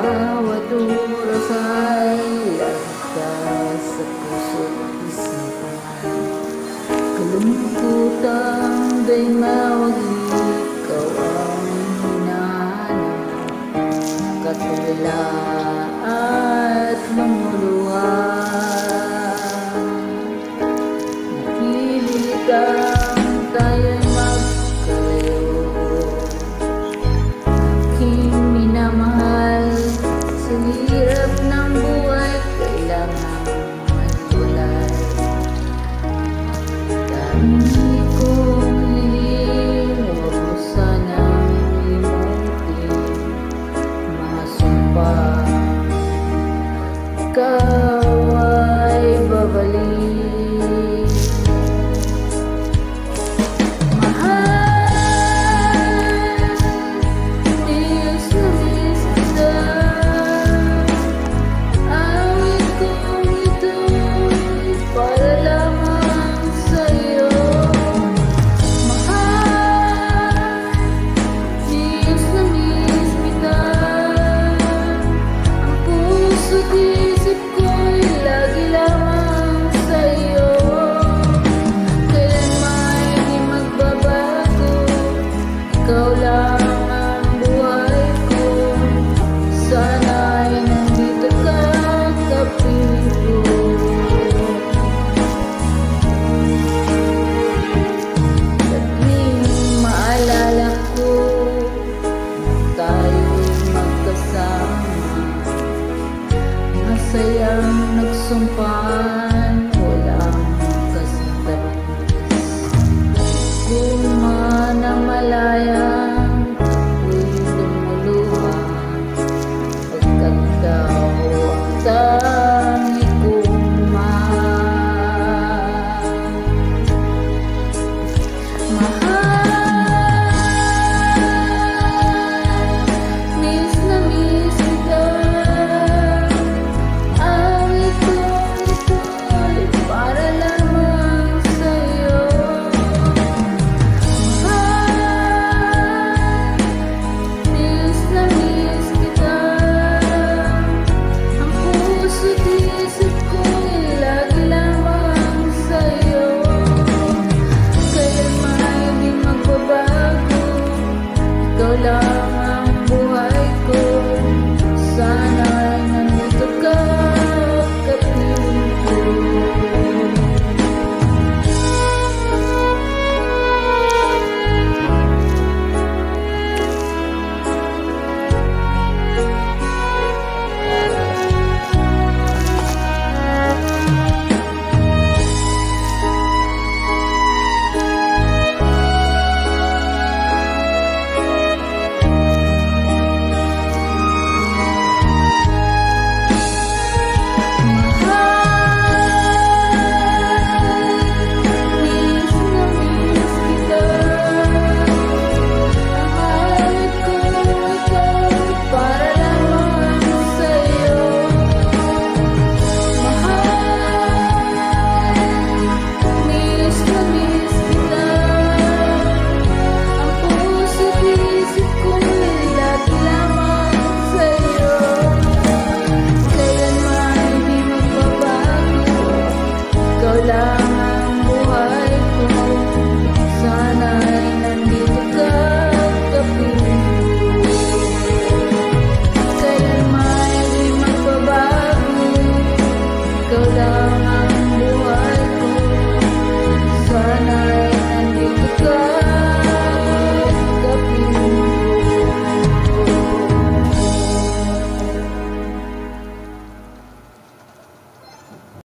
bawat oras ay Anda sa puso at isipan Kalungkutan daynawag ikaw ang hinahanap. Katulad girl.